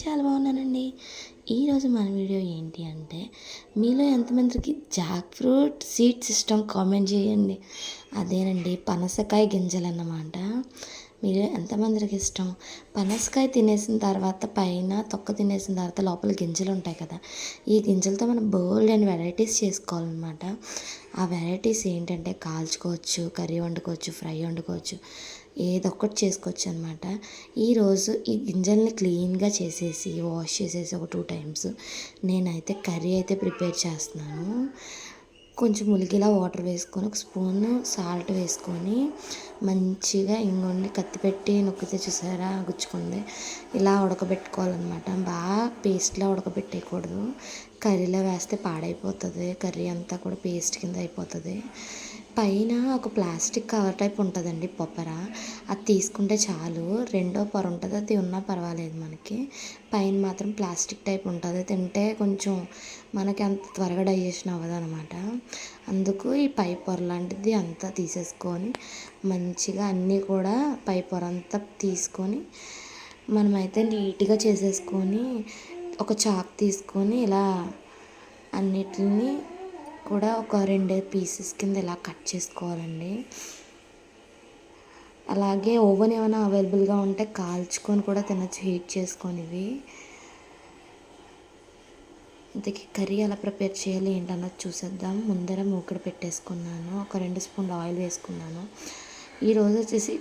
చాలా బాగున్నానండి. ఈరోజు మన వీడియో ఏంటి అంటే మీలో ఎంతమందికి jackfruit seed system comment చేయండి. అదేనండి పనసకాయ గింజలు అన్నమాట మీరు ఎంతమందికి ఇష్టం? పనసకాయ తినేసిన తర్వాత పైన తొక్క తినేసిన తర్వాత లోపల గింజలు ఉంటాయి కదా ఈ గింజలతో మనం బోల్డ్ అండ్ వెరైటీస్ చేసుకోవాలన్నమాట. ఆ వెరైటీస్ ఏంటంటే కాల్చుకోవచ్చు కర్రీ వండుకోవచ్చు ఫ్రై వండుకోవచ్చు. ఏదో ఒకటి చేసుకోవచ్చు అనమాట ఈరోజు ఈ గింజల్ని క్లీన్గా చేసేసి వాష్ చేసేసి ఒక టూ టైమ్స్ నేనైతే కర్రీ అయితే ప్రిపేర్ చేస్తున్నాను. కొంచెం ములిగిలా వాటర్ వేసుకొని ఒక స్పూన్ సాల్ట్ వేసుకొని మంచిగా ఇంగుండి కత్తిపెట్టి నొక్కితే చూసారా గుచ్చుకుంది. ఇలా ఉడకబెట్టుకోవాలన్నమాట. బాగా పేస్ట్లా ఉడకబెట్టేయకూడదు. కర్రీలో వేస్తే పాడైపోతుంది. కర్రీ అంతా కూడా పేస్ట్ కింద అయిపోతుంది. పైన ఒక ప్లాస్టిక్ కవర్ టైప్ ఉంటుందండి పొప్పర అది తీసుకుంటే చాలు. రెండో పొర ఉంటుంది. అది ఉన్నా పర్వాలేదు మనకి. పైన మాత్రం ప్లాస్టిక్ టైప్ ఉంటుంది. తింటే కొంచెం మనకి అంత త్వరగా డైజెషన్ అవ్వదు అనమాట అందుకు ఈ పై పొర లాంటిది అంతా తీసేసుకొని మంచిగా అన్నీ కూడా పై పొర అంతా తీసుకొని మనమైతే నీట్గా చేసేసుకొని ఒక చాక్ తీసుకొని ఇలా అన్నిటిని కూడా ఒక రెండు పీసెస్ కింద ఇలా కట్ చేసుకోవాలండి. అలాగే ఓవెన్ ఏమైనా అవైలబుల్గా ఉంటే కాల్చుకొని కూడా తినచ్చు హీట్ చేసుకొని ఇవి ఇంతకీ కర్రీ ఎలా ప్రిపేర్ చేయాలి ఏంటన్నది చూసేద్దాం. ముందర మూకిడి పెట్టేసుకున్నాను. ఒక రెండు స్పూన్లు ఆయిల్ వేసుకున్నాను. ఈరోజు వచ్చేసి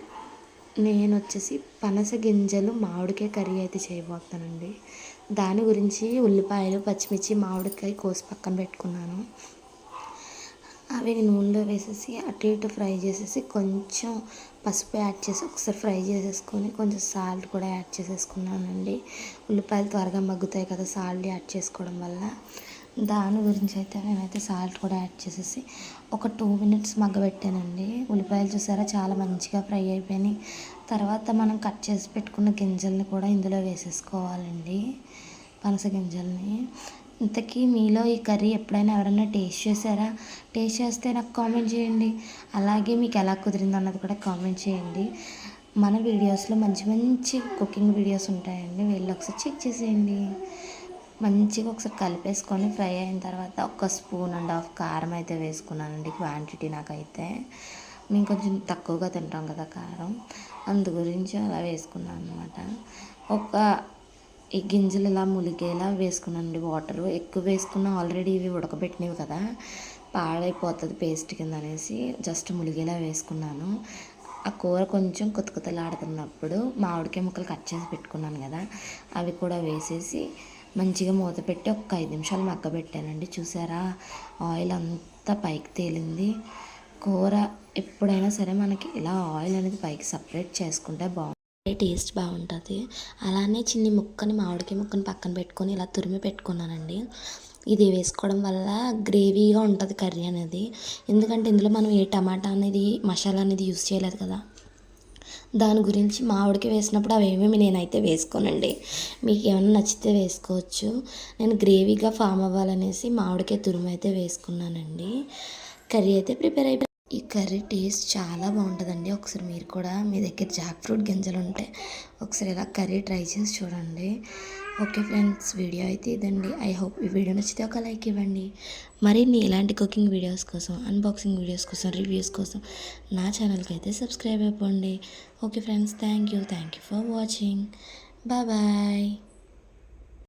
నేను వచ్చేసి పనస గింజలు మామిడికాయ కర్రీ అయితే చేయబోతానండి దాని గురించి ఉల్లిపాయలు పచ్చిమిర్చి మామిడికాయ కోసి పక్కన పెట్టుకున్నాను. అవి నూనెలో వేసేసి అటు ఇటు ఫ్రై చేసేసి కొంచెం పసుపు యాడ్ చేసి ఒకసారి ఫ్రై చేసేసుకొని కొంచెం సాల్ట్ కూడా యాడ్ చేసేసుకున్నానండి. ఉల్లిపాయలు త్వరగా మగ్గుతాయి కదా సాల్ట్ యాడ్ చేసుకోవడం వల్ల. దాని గురించి అయితే నేనైతే సాల్ట్ కూడా యాడ్ చేసేసి ఒక టూ మినిట్స్ మగ్గబెట్టానండి. ఉల్లిపాయలు చూసారా చాలా మంచిగా ఫ్రై అయిపోయినాయి. తర్వాత మనం కట్ చేసి పెట్టుకున్న గింజల్ని కూడా ఇందులో వేసేసుకోవాలండి. పనస గింజల్ని. ఇంతకీ మీలో ఈ కర్రీ ఎప్పుడైనా ఎవరైనా టేస్ట్ చేశారా? టేస్ట్ చేస్తే నాకు కామెంట్ చేయండి. అలాగే మీకు ఎలా కుదిరింది అన్నది కూడా కామెంట్ చేయండి. మన వీడియోస్లో మంచి మంచి కుకింగ్ వీడియోస్ ఉంటాయండి. వెళ్ళి ఒకసారి చెక్ చేసేయండి. మంచిగా ఒకసారి కలిపేసుకొని ఫ్రై అయిన తర్వాత ఒక స్పూన్ అండ్ హాఫ్ కారం అయితే వేసుకున్నానండి క్వాంటిటీ నాకైతే. మేము కొంచెం తక్కువగా తింటాం కదా కారం. అందు గురించి అలా వేసుకున్నాను అనమాట ఒక ఈ గింజలు ఇలా ములిగేలా వేసుకున్నానండి వాటర్. ఎక్కువ వేసుకున్న ఆల్రెడీ ఇవి ఉడకబెట్టినవి కదా పాడైపోతుంది పేస్ట్ కింద అనేసి జస్ట్ ములిగేలా వేసుకున్నాను. ఆ కూర కొంచెం కొత్త మామిడికాయ ముక్కలు కట్ చేసి పెట్టుకున్నాను కదా అవి కూడా వేసేసి మంచిగా మూత పెట్టి ఒక ఐదు నిమిషాలు మగ్గబెట్టానండి. చూసారా? ఆయిల్ అంతా పైకి తేలింది. కూర ఎప్పుడైనా సరే మనకి ఇలా ఆయిల్ అనేది పైకి సపరేట్ చేసుకుంటే బాగుంటుంది టేస్ట్ బాగుంటుంది. అలానే చిన్ని ముక్కని మామిడికాయ ముక్కని పక్కన పెట్టుకొని ఇలా తురిమి పెట్టుకున్నానండి. ఇది వేసుకోవడం వల్ల గ్రేవీగా ఉంటుంది కర్రీ అనేది. ఎందుకంటే ఇందులో మనం ఏ టమాటా అనేది మసాలా అనేది యూస్ చేయలేదు కదా. దాని గురించి మామిడికి వేసినప్పుడు అవేమేమి నేనైతే వేసుకోనండి. మీకు ఏమైనా నచ్చితే వేసుకోవచ్చు. నేను గ్రేవీగా ఫామ్ అవ్వాలనేసి మామిడికాయ తురుము అయితే వేసుకున్నానండి. కర్రీ అయితే ప్రిపేర్ అయిపోయింది ఈ కర్రీ టేస్ట్ చాలా బాగుంటుందండి. ఒకసారి మీరు కూడా మీ దగ్గర జాక్ ఫ్రూట్ గింజలు ఉంటే ఒకసారి ఇలా కర్రీ ట్రై చేసి చూడండి. ఓకే ఫ్రెండ్స్ వీడియో అయితే ఇదండి. ఐ హోప్ ఈ వీడియో నచ్చితే ఒక లైక్ ఇవ్వండి. మరిన్ని ఇలాంటి కుకింగ్ వీడియోస్ కోసం అన్బాక్సింగ్ వీడియోస్ కోసం రివ్యూస్ కోసం నా ఛానల్కి అయితే సబ్స్క్రైబ్ అయిపోండి okay friends thank you. Thank you for watching. Bye bye.